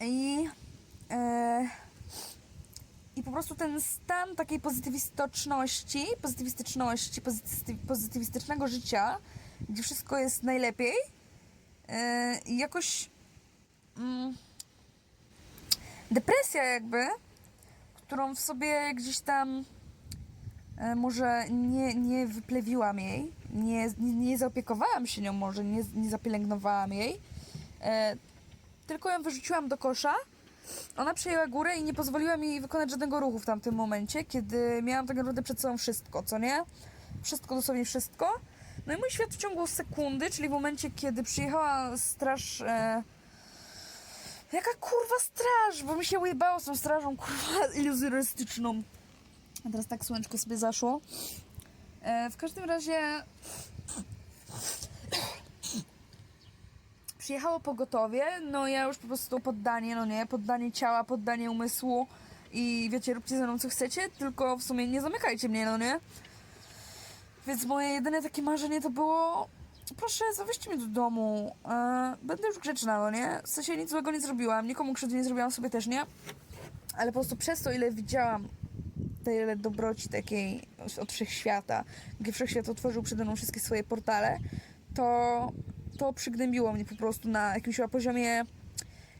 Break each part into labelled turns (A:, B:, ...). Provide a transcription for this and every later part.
A: I, e, I po prostu ten stan takiej pozytywistyczności, pozytywistyczności, pozytyw, pozytywistycznego życia, gdzie wszystko jest najlepiej, e, jakoś mm, depresja jakby, którą w sobie gdzieś tam e, może nie, nie wyplewiłam jej, nie, nie, nie zaopiekowałam się nią może, nie, nie zapielęgnowałam jej, e, tylko ją wyrzuciłam do kosza. Ona przejęła górę i nie pozwoliła mi wykonać żadnego ruchu w tamtym momencie, kiedy miałam tak naprawdę przed sobą wszystko, co nie? Wszystko, dosłownie wszystko. No i mój świat w ciągu sekundy, czyli w momencie, kiedy przyjechała straż... E, jaka kurwa straż? Bo mi się ujebało z tą strażą, kurwa, iluzorystyczną. A teraz tak słoneczko sobie zaszło. E, w każdym razie przyjechało pogotowie, no ja już po prostu poddanie, no nie, poddanie ciała, poddanie umysłu i wiecie, róbcie ze mną co chcecie, tylko w sumie nie zamykajcie mnie, no nie. Więc moje jedyne takie marzenie to było proszę, zawieźcie mnie do domu, e, będę już grzeczna, no nie, w sensie nic złego nie zrobiłam, nikomu krzywdy nie zrobiłam, sobie też nie, ale po prostu przez to, ile widziałam tyle dobroci takiej od wszechświata, gdzie wszechświat otworzył przede mną wszystkie swoje portale, to, to przygnębiło mnie po prostu na jakimś poziomie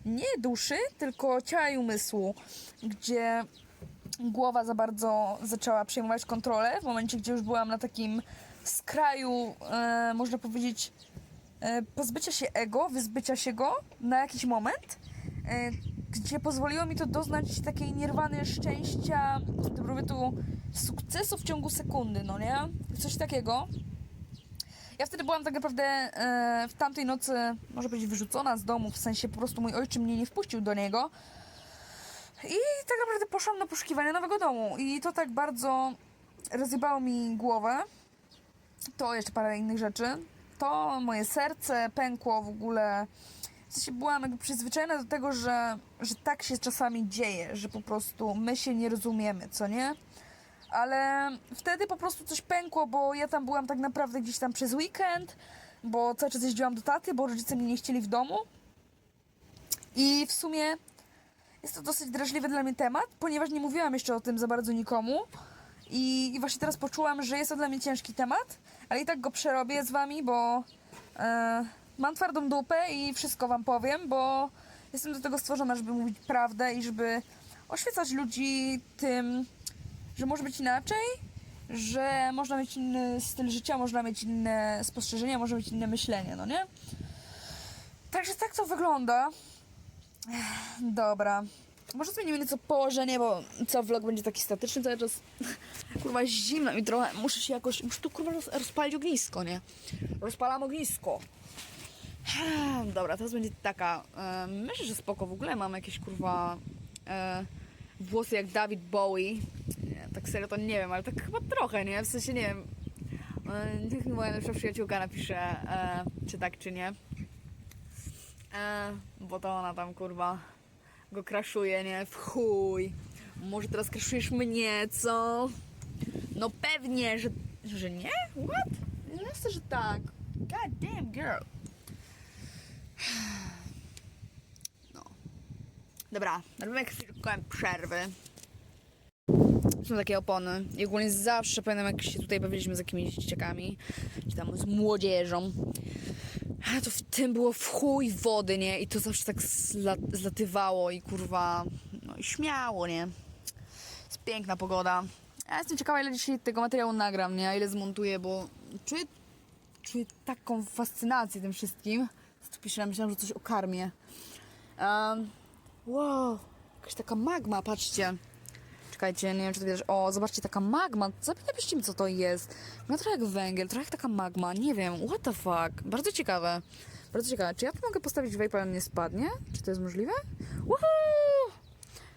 A: nie duszy, tylko ciała i umysłu, gdzie głowa za bardzo zaczęła przejmować kontrolę w momencie, gdzie już byłam na takim skraju, e, można powiedzieć, e, pozbycia się ego, wyzbycia się go na jakiś moment, e, gdzie pozwoliło mi to doznać takiej nierwany szczęścia, dobrobytu, sukcesu w ciągu sekundy, no nie? Coś takiego. Ja wtedy byłam tak naprawdę e, w tamtej nocy, może być wyrzucona z domu, w sensie po prostu mój ojczy mnie nie wpuścił do niego. I tak naprawdę poszłam na poszukiwania nowego domu. I to tak bardzo rozjebało mi głowę. To jeszcze parę innych rzeczy. To moje serce pękło w ogóle. W sensie byłam jakby przyzwyczajona do tego, że, że tak się czasami dzieje, że po prostu my się nie rozumiemy, co nie? Ale wtedy po prostu coś pękło, bo ja tam byłam tak naprawdę gdzieś tam przez weekend, bo cały czas jeździłam do taty, bo rodzice mnie nie chcieli w domu. I w sumie jest to dosyć drażliwy dla mnie temat, ponieważ nie mówiłam jeszcze o tym za bardzo nikomu. I, i właśnie teraz poczułam, że jest to dla mnie ciężki temat, ale i tak go przerobię z wami, bo e, mam twardą dupę i wszystko wam powiem, bo jestem do tego stworzona, żeby mówić prawdę i żeby oświecać ludzi tym, że może być inaczej, że można mieć inny styl życia, można mieć inne spostrzeżenia, można mieć inne myślenie, no nie? Także tak to wygląda. Dobra. Może zmienimy nieco położenie, bo co vlog będzie taki statyczny cały czas. Kurwa, zimno mi trochę. Muszę się jakoś. Muszę tu kurwa roz, rozpalić ognisko, nie? Rozpalam ognisko. Dobra, teraz będzie taka. E, myślę, że spoko. W ogóle mam jakieś kurwa. Włosy jak David Bowie. Nie, tak serio to nie wiem, ale tak chyba trochę, nie? W sensie nie wiem. E, niech moja najlepsza przyjaciółka napisze, e, czy tak, czy nie. E, bo to ona tam kurwa go kraszuje, nie? W chuj. Może teraz kraszujesz mnie, co? No pewnie, że, że nie? What? No Jasne, że tak. God damn girl. Dobra, robimy chwilkę przerwy. Są takie opony. I ogólnie zawsze pamiętam, jak się tutaj bawiliśmy z jakimiś dzieciakami, czy tam z młodzieżą. A to w tym było w chuj wody, nie? I to zawsze tak zla, zlatywało i kurwa, no i śmiało, nie? Jest piękna pogoda. Ja jestem ciekawa, ile dzisiaj tego materiału nagram, nie? A ile zmontuję, bo czuję, czuję taką fascynację tym wszystkim. Co tu piszę? Myślałam, że coś o karmie. Um, wow, jakaś taka magma, patrzcie. Czekajcie, nie wiem, czy to widać. O, zobaczcie, taka magma. Napiszcie mi, co to jest. No trochę jak węgiel, trochę jak taka magma. Nie wiem, what the fuck. Bardzo ciekawe. Bardzo ciekawe. Czy ja tu mogę postawić vape, a on nie spadnie? Czy to jest możliwe? Woohoo!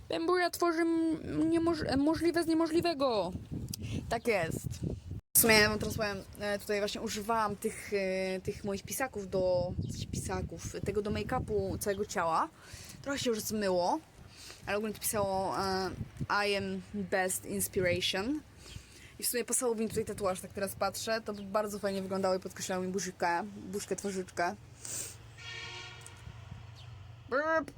A: Bambuja tworzy możliwe z niemożliwego. Tak jest. W sumie ja wam teraz powiem, e, tutaj właśnie używałam tych, e, tych moich pisaków do... pisaków, tego do make-upu całego ciała. Trochę się już zmyło, ale ogólnie to pisało e, I am best inspiration. I w sumie pasował mi tutaj tatuaż, tak teraz patrzę, to bardzo fajnie wyglądało i podkreślało mi buzikę, buźkę, twarzyczkę. Burp.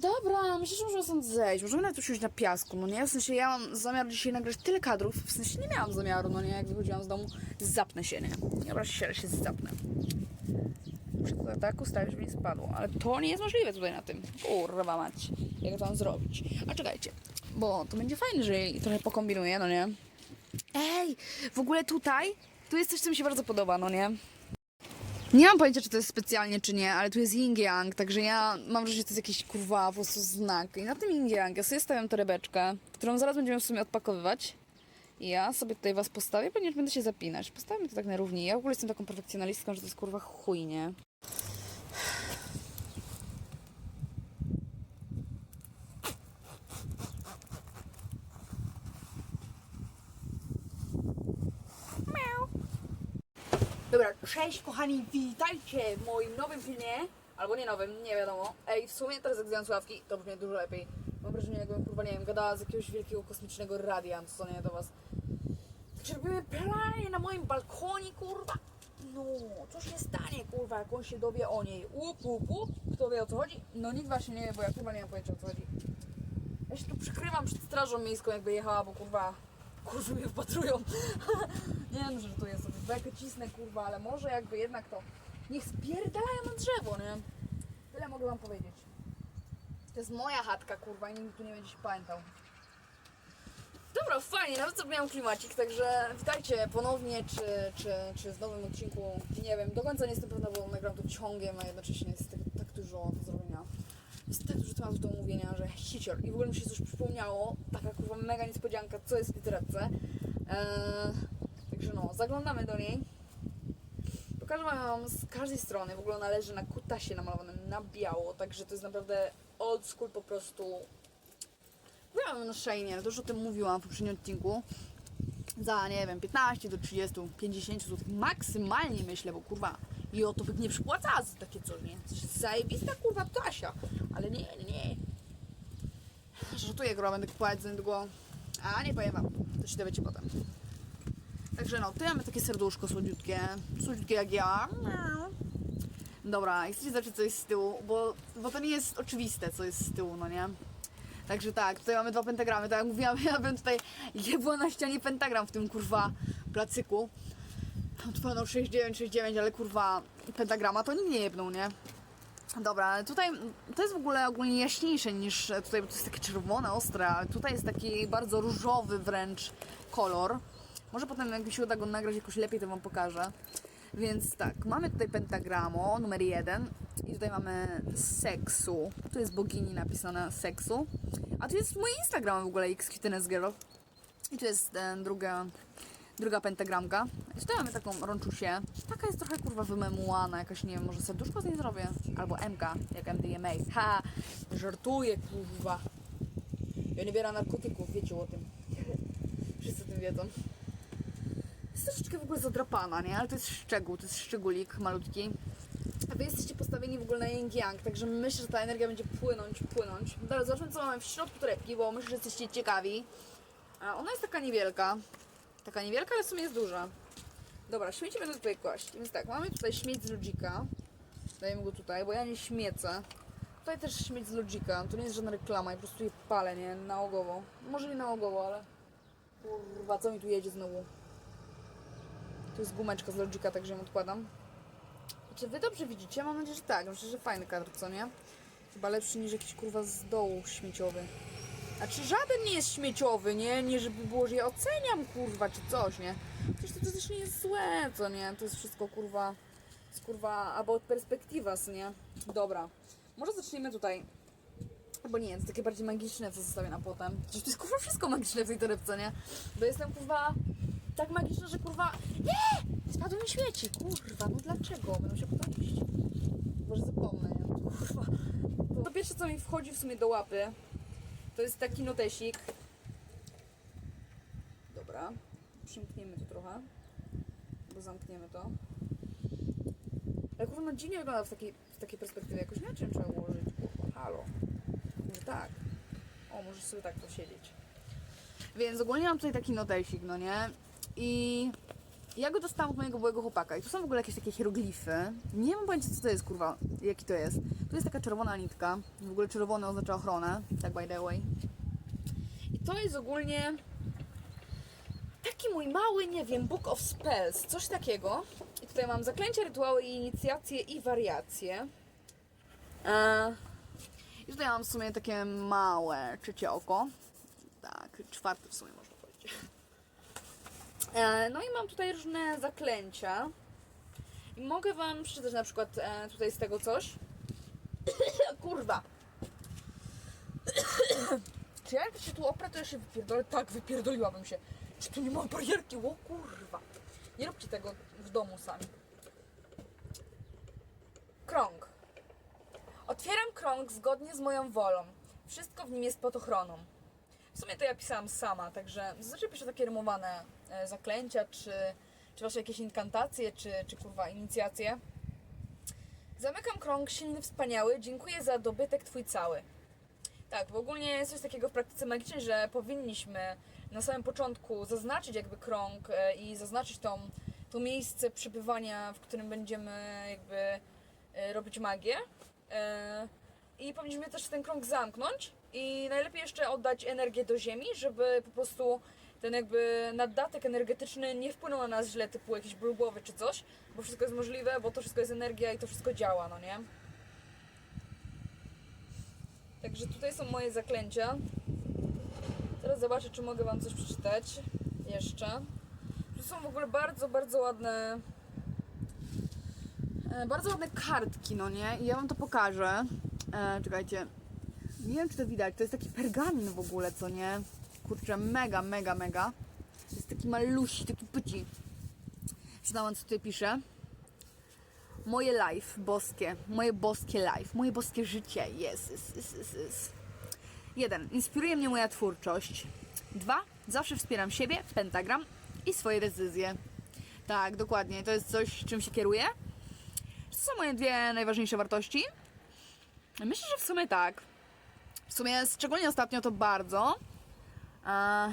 A: Dobra, myślę, że możemy stąd zejść. Możemy nawet usiąść na piasku, no nie? W sensie ja mam zamiar dzisiaj nagrać tyle kadrów, w sensie nie miałam zamiaru, no nie? Jak wychodziłam z domu, zapnę się, nie? Obraź się, się zapnę. Muszę tak ustawić, żeby nie spadło, ale to nie jest możliwe tutaj na tym. Kurwa mać, jak to mam zrobić? A czekajcie, bo to będzie fajne, że trochę pokombinuję, no nie? Ej, w ogóle tutaj, tu jest coś, co mi się bardzo podoba, no nie? Nie mam pojęcia, czy to jest specjalnie, czy nie, ale tu jest yin yang, także ja mam wrażenie, że to jest jakiś kurwa po prostu znak. I na tym yin yang ja sobie stawiam torebeczkę, którą zaraz będziemy w sumie odpakowywać. Ja sobie tutaj was postawię, ponieważ będę się zapinać. Postawmy to tak na równi. Ja w ogóle jestem taką perfekcjonalistką, że to jest kurwa chuj, nie? Dobra, cześć kochani, witajcie w moim nowym filmie. Albo nie nowym, nie wiadomo. Ej, w sumie teraz jak zdjąłem słuchawki, to brzmi dużo lepiej. Mam wrażenie, jakbym kurwa, nie wiem, gadała z jakiegoś wielkiego kosmicznego radia, co nie do was. Także robimy planie na moim balkonie, kurwa. No, co się stanie, kurwa, jak on się dowie o niej? Łup, łup, łup. Kto wie o co chodzi? No nikt właśnie nie wie, bo ja kurwa nie mam pojęcia o co chodzi. Ja się tu przykrywam przed strażą miejską, jakby jechała, bo kurwa kurzu mnie wpatrują. nie no, żartuję sobie, bekę cisnę, kurwa, ale może jakby jednak to niech spierdalają na drzewo, nie? Tyle mogę wam powiedzieć. To jest moja chatka, kurwa, i nikt tu nie będzie się pamiętał. Dobra, fajnie, nawet sobie miałam klimacik, także witajcie ponownie, czy, czy, czy w nowym odcinku, nie wiem, do końca nie jestem pewna, bo nagram to ciągiem, a jednocześnie jest tak, tak dużo do zrobienia. Jest tak dużo tematów do omówienia, że hicior. I w ogóle mi się coś przypomniało, taka kurwa mega niespodzianka, co jest w literce. Eee, także no, zaglądamy do niej. Pokażę wam z każdej strony, w ogóle ona leży na kutasie namalowanym na biało, także to jest naprawdę old school po prostu Na Shane, to już o tym mówiłam w poprzednim odcinku. Za, nie wiem, 15 do 30, 50 zł maksymalnie myślę, bo kurwa i o to nie przypłacała za takie coś, nie? To zajebista kurwa ptasia, ale nie, nie, nie. Żartuję, kurwa, będę kupować za niedługo, a nie powiem wam, to się dowiecie potem. Także no, tu mamy takie serduszko słodziutkie, słodziutkie jak ja. Dobra, i chcecie zobaczyć co jest z tyłu, bo, bo to nie jest oczywiste co jest z tyłu, no nie? Także tak, tutaj mamy dwa pentagramy. Tak jak mówiłam, ja bym tutaj jebła na ścianie pentagram w tym kurwa placyku. Tu pewno 6969, ale kurwa pentagrama to nikt nie jebnął, nie? Dobra, ale tutaj to jest w ogóle ogólnie jaśniejsze niż tutaj, bo to jest takie czerwone, ostre, ale tutaj jest taki bardzo różowy wręcz kolor. Może potem jak mi się uda go nagrać jakoś lepiej, to wam pokażę. Więc tak, mamy tutaj pentagramo numer jeden i tutaj mamy seksu. Tu jest bogini napisane seksu. A tu jest mój Instagram w ogóle, xqtnsgirl. I tu jest e, druga, druga pentagramka. I tutaj mamy taką rączusię. Taka jest trochę kurwa wymemułana, jakaś nie wiem, może serduszko z niej zrobię? Albo MK, jak MDMA. Ha! Żartuję kurwa. Ja nie biorę narkotyków, wiecie o tym. Wszyscy o tym wiedzą. W ogóle zadrapana, nie? Ale to jest szczegół, to jest szczególik malutki. A wy jesteście postawieni w ogóle na yin yang, także myślę, że ta energia będzie płynąć, płynąć. Dobra, zobaczmy co mamy w środku torebki, bo myślę, że jesteście ciekawi. A ona jest taka niewielka. Taka niewielka, ale w sumie jest duża. Dobra, śmieci będę tutaj kłaść. Więc tak, mamy tutaj śmieć z Lodzika. Dajemy go tutaj, bo ja nie śmiecę. Tutaj też śmieć z Lodzika. To nie jest żadna reklama, ja po prostu je palę, nie? Nałogowo. Może nie nałogowo, ale... Kurwa, co mi tu jedzie znowu? Tu jest gumeczka z Lodzika, także ją odkładam. Czy wy dobrze widzicie? Mam nadzieję, że tak. Myślę, że fajny kadr, co nie? Chyba lepszy niż jakiś kurwa z dołu śmieciowy. A czy żaden nie jest śmieciowy, nie? Nie żeby było, że ja oceniam kurwa, czy coś, nie? Przecież to też nie jest złe, co nie? To jest wszystko kurwa, jest kurwa, albo od perspektywas, nie? Dobra. Może zacznijmy tutaj. Albo nie, to takie bardziej magiczne, co zostawię na potem. Przecież to jest kurwa wszystko magiczne w tej torebce, nie? Bo jestem kurwa tak magiczna, że kurwa... Nie! Spadły mi śmieci, kurwa, no dlaczego? Będę się potem. Może zapomnę, nie? Kurwa. To pierwsze, co mi wchodzi w sumie do łapy, to jest taki notesik. Dobra. Przymkniemy to trochę. Bo zamkniemy to. Ale kurwa, no dziwnie wygląda w takiej, w takiej perspektywie. Jakoś inaczej trzeba ułożyć. Kurwa, halo. Może tak. O, możesz sobie tak posiedzieć. Więc ogólnie mam tutaj taki notesik, no nie? I
B: Ja go dostałam od mojego byłego chłopaka i tu są w ogóle jakieś takie hieroglify. Nie mam pojęcia co to jest, kurwa, jaki to jest. Tu jest taka czerwona nitka. W ogóle czerwone oznacza ochronę, tak by the way. I to jest ogólnie taki mój mały, nie wiem, Book of Spells, coś takiego. I tutaj mam zaklęcia, rytuały, inicjacje i wariacje. Eee, I tutaj mam w sumie takie małe trzecie oko. Tak, czwarte w sumie można powiedzieć. E, No i mam tutaj różne zaklęcia. I mogę Wam przeczytać na przykład e, tutaj z tego coś. Kurwa. Czy ja jak się tu oprę, to ja się wypierdolę? Tak, wypierdoliłabym się. Czy tu nie ma barierki? O kurwa. Nie róbcie tego w domu sami. Krąg. Otwieram krąg zgodnie z moją wolą. Wszystko w nim jest pod ochroną. W sumie to ja pisałam sama, także zazwyczaj piszę takie rymowane zaklęcia, czy, czy właśnie jakieś inkantacje, czy, czy kurwa inicjacje. Zamykam krąg silny, wspaniały, dziękuję za dobytek twój cały. Tak, bo ogólnie jest coś takiego w praktyce magicznej, że powinniśmy na samym początku zaznaczyć jakby krąg e, i zaznaczyć tą, to miejsce przebywania, w którym będziemy jakby e, robić magię. E, I powinniśmy też ten krąg zamknąć i najlepiej jeszcze oddać energię do ziemi, żeby po prostu ten jakby naddatek energetyczny nie wpłynął na nas źle, typu jakiś ból głowy czy coś, bo wszystko jest możliwe, bo to wszystko jest energia i to wszystko działa, no nie? Także tutaj są moje zaklęcia. Teraz zobaczę, czy mogę Wam coś przeczytać jeszcze. Tu są w ogóle bardzo, bardzo ładne e, bardzo ładne kartki, no nie? I ja Wam to pokażę. E, czekajcie. Nie wiem, czy to widać. To jest taki pergamin w ogóle, co nie? Kurczę, mega, mega, mega. Jest taki malusi, taki pyci. Czytałam, co tutaj pisze. Moje life, boskie. Moje boskie life. Moje boskie życie. Jest, jest, jest, jest. Jeden. Inspiruje mnie moja twórczość. Dwa. Zawsze wspieram siebie, pentagram i swoje decyzje. Tak, dokładnie. To jest coś, czym się kieruję. To są moje dwie najważniejsze wartości. Myślę, że w sumie tak. W sumie, szczególnie ostatnio to bardzo. A...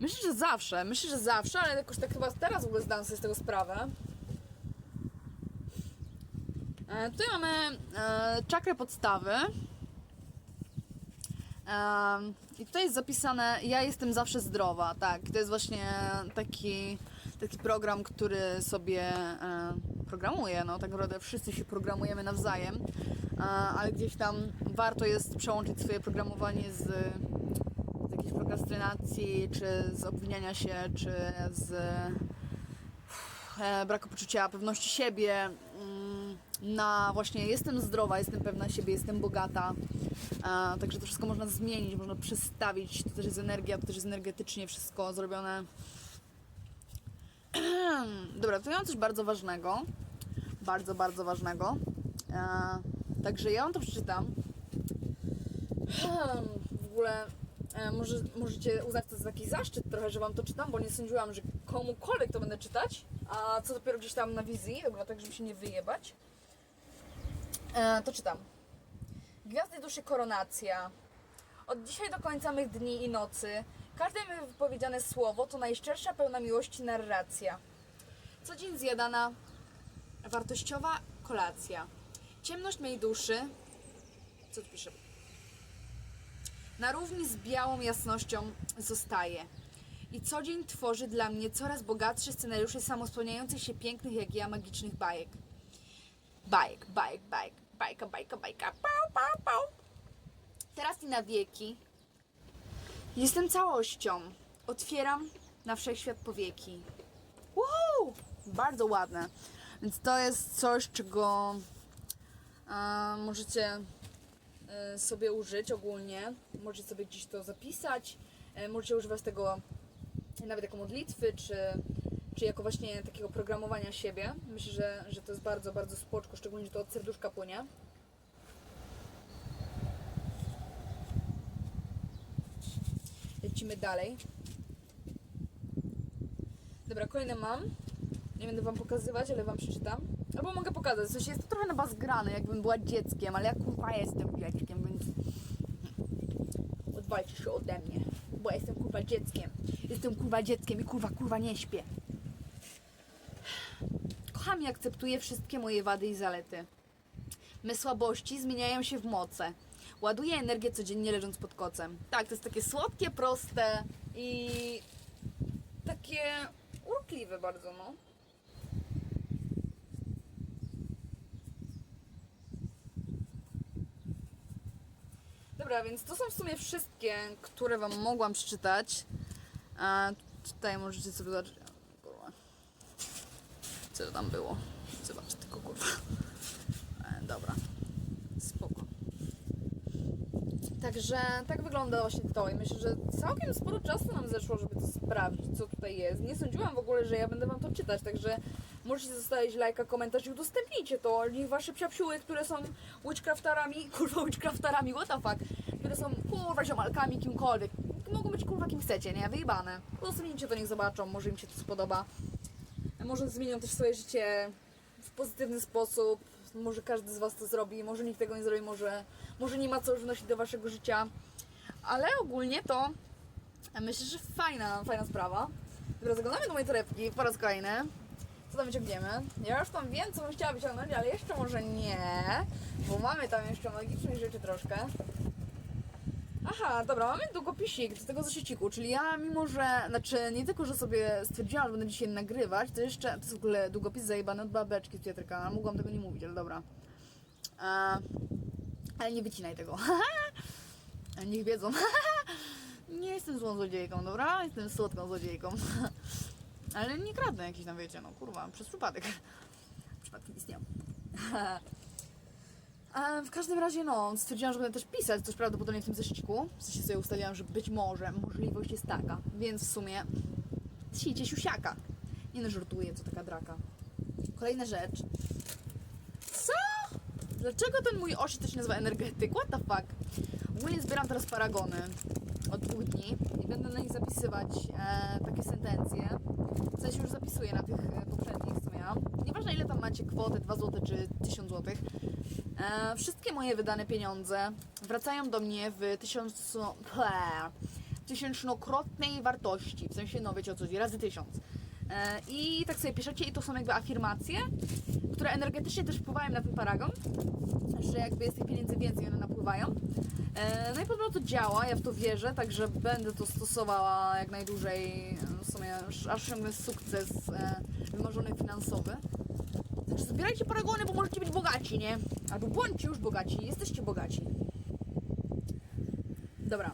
B: Myślę, że zawsze. Myślę, że zawsze, ale jakoś tak chyba teraz w ogóle zdałam sobie z tego sprawę. E, tutaj mamy e, czakrę podstawy. Em, I tutaj jest zapisane, ja jestem zawsze zdrowa, tak. To jest właśnie taki, taki program, który sobie e, programuje, no tak naprawdę wszyscy się programujemy nawzajem, e, ale gdzieś tam warto jest przełączyć swoje programowanie z jakiejś prokrastynacji, czy z obwiniania się, czy z e, braku poczucia pewności siebie mm, na właśnie jestem zdrowa, jestem pewna siebie, jestem bogata. E, także to wszystko można zmienić, można przestawić. To też jest energia, to też jest energetycznie wszystko zrobione. Dobra, tu ja mam coś bardzo ważnego. Bardzo, bardzo ważnego. E, także ja wam to przeczytam. W ogóle może, możecie uznać to za taki zaszczyt trochę, że wam to czytam, bo nie sądziłam, że komukolwiek to będę czytać. A co dopiero gdzieś tam na wizji, dobra, tak żeby się nie wyjebać. E, to czytam. Gwiazdy duszy koronacja. Od dzisiaj do końca mych dni i nocy każde mi wypowiedziane słowo to najszczersza pełna miłości narracja. Co dzień zjadana wartościowa kolacja. Ciemność mej duszy. Co tu pisze? Na równi z białą jasnością zostaje. I co dzień tworzy dla mnie coraz bogatsze scenariusze samospełniających się pięknych jak ja magicznych bajek. Bajek, bajek, bajek, bajka, bajka, bajka, pał, pał, pał. Teraz i na wieki. Jestem całością. Otwieram na wszechświat powieki. Wow! Bardzo ładne. Więc to jest coś, czego e, możecie sobie użyć ogólnie. Możecie sobie gdzieś to zapisać. E, możecie używać tego nawet jako modlitwy, czy, czy jako właśnie takiego programowania siebie. Myślę, że, że to jest bardzo, bardzo spoczko, szczególnie, że to od serduszka płynie. Lecimy dalej. Dobra, kolejne mam. Nie będę wam pokazywać, ale wam przeczytam. Albo mogę pokazać, sensie jest to trochę na bas grane, jakbym była dzieckiem, ale ja kurwa jestem dzieckiem, więc odwalcie się ode mnie, bo ja jestem kurwa dzieckiem. Jestem kurwa dzieckiem i kurwa, kurwa nie śpię. kocham i akceptuję wszystkie moje wady i zalety. Me słabości zmieniają się w moce. Ładuję energię codziennie leżąc pod kocem. Tak, to jest takie słodkie, proste i takie urokliwe bardzo, no. Dobra, więc to są w sumie wszystkie, które Wam mogłam przeczytać. A tutaj możecie sobie zobaczyć. Kurwa. Co tam było? Zobacz tylko kurwa. E, dobra. Spoko. Także tak wygląda właśnie to i myślę, że całkiem sporo czasu nam zeszło, żeby to sprawdzić, co tutaj jest. Nie sądziłam w ogóle, że ja będę Wam to czytać, także możecie zostawić lajka, komentarz i udostępnijcie to. Niech Wasze psiapsiuły, które są witchcrafterami, kurwa witchcrafterami, what the fuck, które są kurwa ziomalkami, kimkolwiek, mogą być kurwa kim chcecie, nie? Wyjebane. Udostępnijcie to, niech zobaczą, może im się to spodoba. Może zmienią też swoje życie w pozytywny sposób. Może każdy z Was to zrobi, może nikt tego nie zrobi, może, może nie ma co już wnosić do Waszego życia. Ale ogólnie to myślę, że fajna, fajna sprawa. Dobra, zaglądamy do mojej torebki po raz kolejny. Co tam wyciągniemy? Ja już tam wiem, co bym chciała wyciągnąć, ale jeszcze może nie, bo mamy tam jeszcze magicznych rzeczy troszkę. Aha, dobra, mamy długopisik do tego zeszyciku, czyli ja mimo, że, znaczy nie tylko, że sobie stwierdziłam, że będę dzisiaj nagrywać, to jeszcze, to jest w ogóle długopis zajebany od babeczki z Pietrka, mogłam tego nie mówić, ale dobra. A, ale nie wycinaj tego. Niech wiedzą. nie jestem złą złodziejką, dobra? Jestem słodką złodziejką. ale nie kradnę jakiś tam, wiecie, no kurwa, przez przypadek. Przypadki nie w każdym razie, no, stwierdziłam, że będę też pisać coś prawdopodobnie w tym zeszyciku. W sensie sobie ustaliłam, że być może możliwość jest taka, więc w sumie tcijcie siusiaka. Nie no, żartuję, co taka draka. Kolejna rzecz. Co? Dlaczego ten mój osi też nazywa energetyk? What the fuck? Ogólnie zbieram teraz paragony od dwóch dni i będę na nich zapisywać e, takie sentencje. W sensie już zapisuję na tych miałam. Nieważne ile tam macie kwotę, 2 zł czy 1000 zł. E, wszystkie moje wydane pieniądze wracają do mnie w tysiąc, ple, wartości. W sensie, no wiecie o co chodzi, razy tysiąc. E, I tak sobie piszecie i to są jakby afirmacje, które energetycznie też wpływają na ten paragon, że jakby jest tych pieniędzy więcej, one napływają. E, No i podobno to działa, ja w to wierzę, także będę to stosowała jak najdłużej, e, w sumie aż- osiągnę sukces e, wymarzony finansowy. Także zbierajcie paragony, bo możecie być bogaci, nie? Albo bądźcie już bogaci, jesteście bogaci. Dobra,